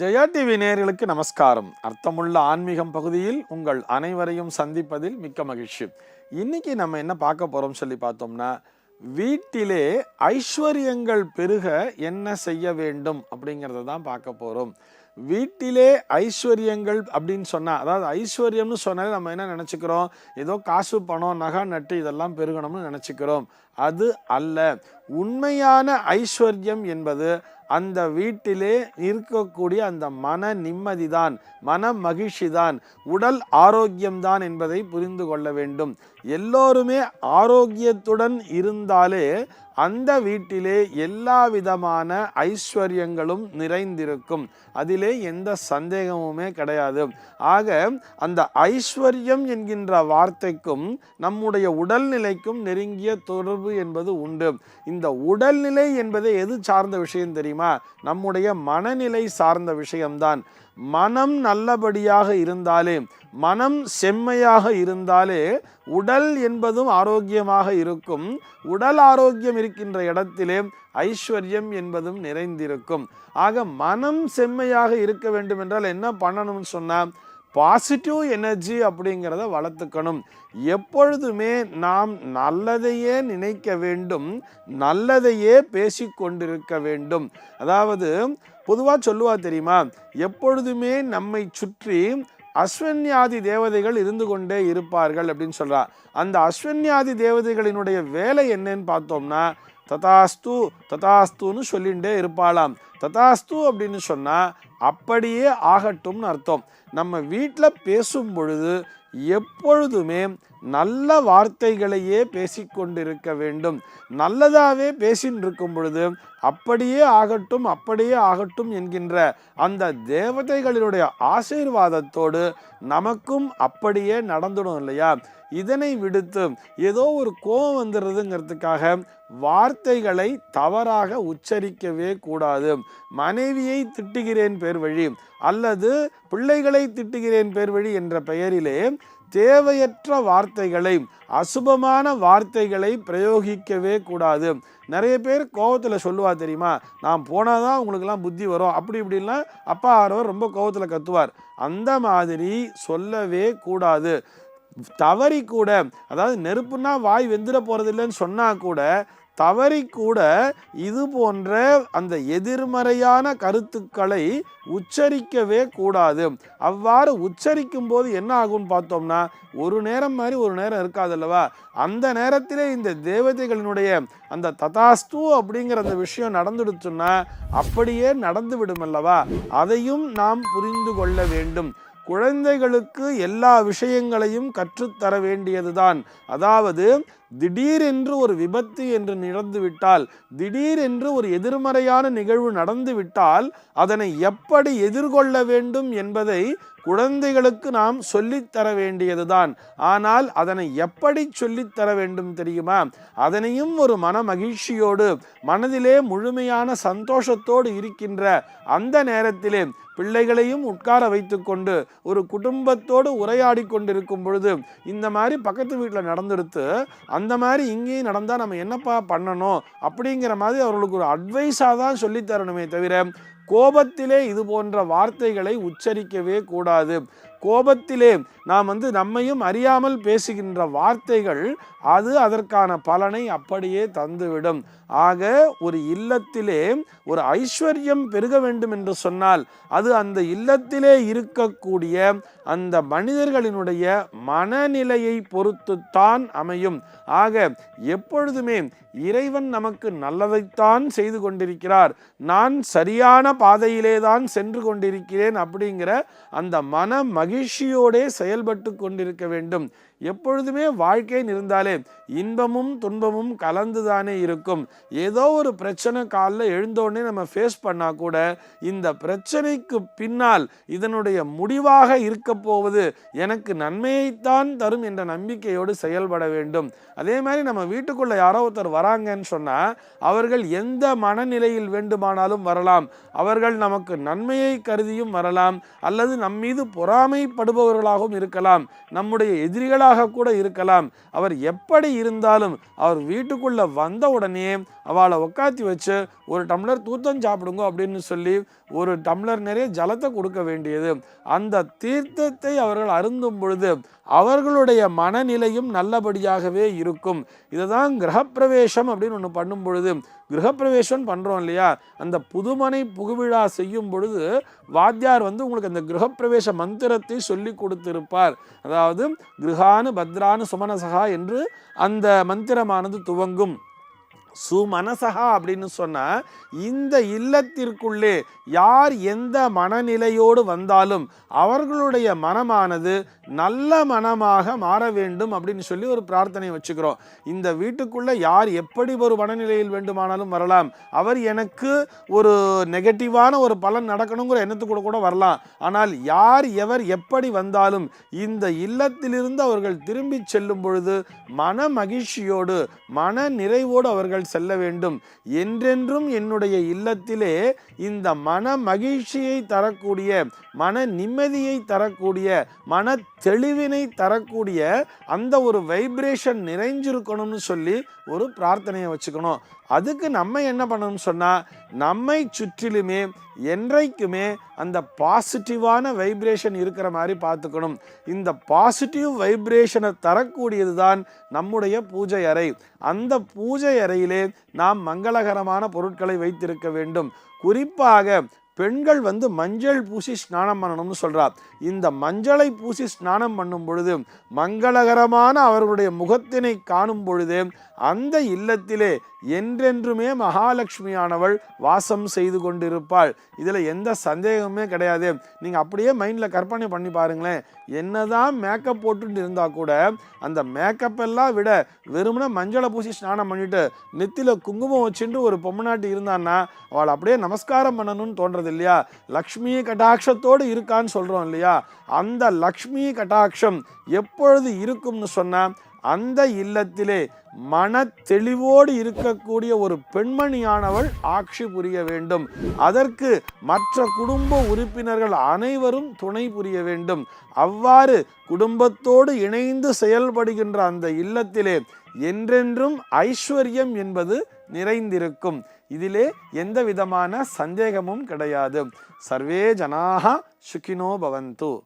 Jaya TV நேர்களுக்கு நமஸ்காரம். அர்த்தமுள்ள ஆன்மீகம் பகுதியில் உங்கள் அனைவரையும் சந்திப்பதில் மிக்க மகிழ்ச்சி. இன்னைக்கு நம்ம என்ன பார்க்க போறோம் சொல்லி பார்த்தோம்னா வீட்டிலே ஐஸ்வர்யங்கள் பெருக என்ன செய்ய வேண்டும் அப்படிங்கிறத தான் பார்க்க போறோம். வீட்டிலே ஐஸ்வர்யங்கள் அப்படின்னு சொன்னால் அதாவது ஐஸ்வர்யம்னு சொன்னாலே நம்ம என்ன நினச்சிக்கிறோம்? ஏதோ காசு பணம் நகை நட்டு இதெல்லாம் பெருகணும்னு நினச்சிக்கிறோம். அது அல்ல. உண்மையான ஐஸ்வர்யம் என்பது அந்த வீட்டிலே இருக்கக்கூடிய அந்த மன நிம்மதி தான் மன மகிழ்ச்சி தான் உடல் ஆரோக்கியம்தான் என்பதை புரிந்து கொள்ள வேண்டும். எல்லோருமே ஆரோக்கியத்துடன் இருந்தாலே அந்த வீட்டிலே எல்லா விதமான ஐஸ்வர்யங்களும் நிறைந்திருக்கும். அதிலே எந்த சந்தேகமுமே கிடையாது. ஆக அந்த ஐஸ்வர்யம் என்கின்ற வார்த்தைக்கும் நம்முடைய உடல்நிலைக்கும் நெருங்கிய தொடர்பு என்பது உண்டு. இந்த உடல்நிலை என்பது எது சார்ந்த விஷயம் தெரியுமா? நம்முடைய மனநிலை சார்ந்த விஷயம்தான். மனம் நல்லபடியாக இருந்தாலே மனம் செம்மையாக இருந்தாலே உடல் என்பதும் ஆரோக்கியமாக இருக்கும். உடல் ஆரோக்கியம் இருக்கின்ற இடத்திலே ஐஸ்வர்யம் என்பதும் நிறைந்திருக்கும். ஆக மனம் செம்மையாக இருக்க வேண்டும் என்றால் என்ன பண்ணணும்னு சொன்னா பாசிட்டிவ் எனர்ஜி அப்படிங்கிறத வளர்த்துக்கணும். எப்பொழுதுமே நாம் நல்லதையே நினைக்க வேண்டும் நல்லதையே பேசிக்கொண்டிருக்க வேண்டும். அதாவது பொதுவாக சொல்லுவா தெரியுமா? எப்பொழுதுமே நம்மை சுற்றி அஸ்வன்யாதி தேவதைகள் இருந்து கொண்டே இருப்பார்கள் அப்படின்னு சொல்கிறார் அந்த அஸ்வன்யாதி தேவதைகளினுடைய வேலை என்னன்னு பார்த்தோம்னா ததாஸ்து ததாஸ்துன்னு சொல்லிகிட்டே இருப்பாளாம். ததாஸ்து அப்படின்னு சொன்னால் அப்படியே ஆகட்டும்னு அர்த்தம். நம்ம வீட்டில் பேசும் பொழுது எப்பொழுதுமே நல்ல வார்த்தைகளையே பேசிக்கொண்டிருக்க வேண்டும். நல்லதாகவே பேசின்னு இருக்கும் பொழுது அப்படியே ஆகட்டும் அப்படியே ஆகட்டும் என்கின்ற அந்த தேவதைகளினுடைய ஆசீர்வாதத்தோடு நமக்கும் அப்படியே நடந்துடும் இல்லையா? இதனை விடுத்து ஏதோ ஒரு கோபம் வந்துடுறதுங்கிறதுக்காக வார்த்தைகளை தவறாக உச்சரிக்கவே கூடாது. மனைவியை திட்டுகிறேன் பேர் வழி அல்லது பிள்ளைகளை திட்டுகிறேன் பேர் வழி என்ற பெயரிலே தேவையற்ற வார்த்தைகளை அசுபமான வார்த்தைகளை பிரயோகிக்கவே கூடாது. நிறைய பேர் கோவத்தில் சொல்லுவா தெரியுமா? நான் போனால் தான் உங்களுக்கெல்லாம் புத்தி வரும். அப்படி இப்படின்லாம் அப்பா ஆரவர் ரொம்ப கோவத்தில் கத்துவார். அந்த மாதிரி சொல்லவே கூடாது. தவறி கூட அதாவது நெருப்புனா வாய் வெந்துட போகிறதில்லைன்னு சொன்னால் கூட தவறி கூட இது போன்ற அந்த எதிர்மறையான கருத்துக்களை உச்சரிக்கவே கூடாது. அவ்வாறு உச்சரிக்கும் போது என்ன ஆகும்னு பார்த்தோம்னா ஒரு நேரம் மாதிரி ஒரு நேரம் இருக்காது அல்லவா அந்த நேரத்திலே இந்த தேவதைகளினுடைய அந்த ததாஸ்து அப்படிங்கிற அந்த விஷயம் நடந்துடுச்சுன்னா அப்படியே நடந்து விடும் அல்லவா அதையும் நாம் புரிந்து கொள்ள வேண்டும். குழந்தைகளுக்கு எல்லா விஷயங்களையும் கற்றுத்தர வேண்டியதுதான். அதாவது திடீரென்று ஒரு விபத்து என்று நடந்துவிட்டால் திடீரென்று ஒரு எதிர்மறையான நிகழ்வு நடந்துவிட்டால் அதனை எப்படி எதிர்கொள்ள வேண்டும் என்பதை குழந்தைகளுக்கு நாம் சொல்லித்தர வேண்டியதுதான். ஆனால் அதனை எப்படி சொல்லித்தர வேண்டும் தெரியுமா? அதனையும் ஒரு மன மகிழ்ச்சியோடு மனதிலே முழுமையான சந்தோஷத்தோடு இருக்கின்ற அந்த நேரத்திலே பிள்ளைகளையும் உட்கார வைத்துக்கொண்டு ஒரு குடும்பத்தோடு உரையாடி கொண்டிருக்கும் பொழுது இந்த மாதிரி பக்கத்து வீட்டில் நடந்துடுத்து அந்த மாதிரி இங்கேயும் நடந்தால் நம்ம என்னப்பா பண்ணணும்? அப்படிங்கிற மாதிரி அவர்களுக்கு ஒரு அட்வைஸாக தான் சொல்லித்தரணுமே தவிர கோபத்திலே இது போன்ற வார்த்தைகளை உச்சரிக்கவே கூடாது. கோபத்திலே நாம் வந்து நம்மையும் அறியாமல் பேசுகின்ற வார்த்தைகள் அது அதற்கான பலனை அப்படியே தந்துவிடும். ஆக ஒரு இல்லத்திலே ஒரு ஐஸ்வர்யம் பெருக வேண்டும் என்று சொன்னால் அது அந்த இல்லத்திலே இருக்கக்கூடிய அந்த மனிதர்களினுடைய மனநிலையை பொறுத்துத்தான் அமையும். ஆக எப்பொழுதுமே இறைவன் நமக்கு நல்லதைத்தான் செய்து கொண்டிருக்கிறார். நான் சரியான பாதையிலே தான் சென்று கொண்டிருக்கிறேன் அப்படிங்கிற அந்த மன மகிழ்ச்சியோடே செயல்பட்டு கொண்டிருக்க வேண்டும். எப்பொழுதுமே வாழ்க்கைன்னு இருந்தாலே இன்பமும் துன்பமும் கலந்துதானே இருக்கும். ஏதோ ஒரு பிரச்சனை காலில் எழுந்தோடனே நம்ம ஃபேஸ் பண்ணால் கூட இந்த பிரச்சனைக்கு பின்னால் இதனுடைய முடிவாக இருக்க போவது எனக்கு நன்மையைத்தான் தரும் என்ற நம்பிக்கையோடு செயல்பட வேண்டும். அதே மாதிரி நம்ம வீட்டுக்குள்ளே யாரோ ஒருத்தர் வராங்கன்னு சொன்னால் அவர்கள் எந்த மனநிலையில் வேண்டுமானாலும் வரலாம். அவர்கள் நமக்கு நன்மையை கருதியும் வரலாம். அல்லது நம்மீது பொறாமைப்படுபவர்களாகவும் இருக்கலாம். நம்முடைய எதிரிகளாக பெண்களாக கூட இருக்கலாம். அவர் எப்படி இருந்தாலும் அவர் வீட்டுக்குள்ள வந்த உடனே அவளை உக்காத்தி வச்சு ஒரு டம்ளர் தூத்தம் சாப்பிடுங்க அப்படின்னு சொல்லி ஒரு டம்ளர் நிறைய ஜலத்தை கொடுக்க வேண்டியது. அந்த தீர்த்தத்தை அவர்கள் அருந்தும் பொழுது அவர்களுடைய மனநிலையும் நல்லபடியாகவே இருக்கும். இதுதான் கிரகப்பிரவேசம் அப்படின்னு ஒன்று பண்ணும் பொழுது கிரகப்பிரவேசம் பண்ணுறோம் இல்லையா? அந்த புதுமனை புகுவிழா செய்யும் பொழுது வாத்தியார் வந்து உங்களுக்கு அந்த கிரகப்பிரவேச மந்திரத்தை சொல்லி கொடுத்திருப்பார். அதாவது கிருஹானு பத்ரானு சுமனசகா என்று அந்த மந்திரமானது துவங்கும். சுமனசகா அப்படின்னு சொன்னால் இந்த இல்லத்திற்குள்ளே யார் எந்த மனநிலையோடு வந்தாலும் அவர்களுடைய மனமானது நல்ல மனமாக மாற வேண்டும் அப்படின்னு சொல்லி ஒரு பிரார்த்தனை வச்சுக்கிறோம். இந்த வீட்டுக்குள்ளே யார் எப்படி ஒரு மனநிலையில் வேண்டுமானாலும் வரலாம். அவர் எனக்கு ஒரு நெகட்டிவான ஒரு பலன் நடக்கணுங்கிற எண்ணத்துக்கூட கூட வரலாம். ஆனால் யார் எவர் எப்படி வந்தாலும் இந்த இல்லத்திலிருந்து அவர்கள் திரும்பி செல்லும் பொழுது மன மகிழ்ச்சியோடு மன நிறைவோடு அவர்கள் செல்ல வேண்டும். என்றென்றும் என்னுடைய இல்லத்திலே இந்த மன மகிழ்ச்சியை தரக்கூடிய மன நிம்மதியை தரக்கூடிய மன தெளிவினை தரக்கூடிய அந்த ஒரு வைப்ரேஷன் நிறைஞ்சிருக்கணும்னு சொல்லி ஒரு பிரார்த்தனையை வச்சுக்கணும். அதுக்கு நம்ம என்ன பண்ணணும்னு சொன்னால் நம்மை சுற்றிலுமே என்றைக்குமே அந்த பாசிட்டிவான வைப்ரேஷன் இருக்கிற மாதிரி பார்த்துக்கணும். இந்த பாசிட்டிவ் வைப்ரேஷனை தரக்கூடியது தான் நம்முடைய பூஜை அறை. அந்த பூஜை அறையில் நாம் மங்களகரமான பொருட்களை வைத்திருக்க வேண்டும். குறிப்பாக பெண்கள் வந்து மஞ்சள் பூசி ஸ்நானம் பண்ணணும்னு சொல்றார் இந்த மஞ்சளை பூசி ஸ்நானம் பண்ணும் பொழுது மங்களகரமான அவர்களுடைய முகத்தினை காணும் பொழுது அந்த இல்லத்திலே என்றென்றுமே மகாலட்சுமியானவள் வாசம் செய்து கொண்டிருப்பாள். இதில் எந்த சந்தேகமே கிடையாது. நீங்கள் அப்படியே மைண்டில் கற்பனை பண்ணி பாருங்களேன். என்னதான் மேக்கப் போட்டுட்டு இருந்தால் கூட அந்த மேக்கப் எல்லாம் விட வெறுமனே மஞ்சளை பூசி ஸ்நானம் பண்ணிட்டு நெத்தியில் குங்குமம் வச்சுட்டு ஒரு பொம்மநாட்டி இருந்தான்னா அவள் அப்படியே நமஸ்காரம் பண்ணணும்னு தோன்றது இல்லையா? லக்ஷ்மி கட்டாட்சத்தோடு இருக்கான்னு சொல்கிறோம் இல்லையா? அந்த லக்ஷ்மி கட்டாட்சம் எப்பொழுது இருக்கும்னு சொன்னால் அந்த இல்லத்திலே மன தெளிவோடு இருக்கக்கூடிய ஒரு பெண்மணியானவள் ஆட்சி புரிய வேண்டும். அதற்கு மற்ற குடும்ப உறுப்பினர்கள் அனைவரும் துணை புரிய வேண்டும். அவ்வாறு குடும்பத்தோடு இணைந்து செயல்படுகின்ற அந்த இல்லத்திலே என்றென்றும் ஐஸ்வர்யம் என்பது நிறைந்திருக்கும். இதிலே எந்த விதமான சந்தேகமும் கிடையாது. சர்வே ஜனாக சுகினோ பவந்து.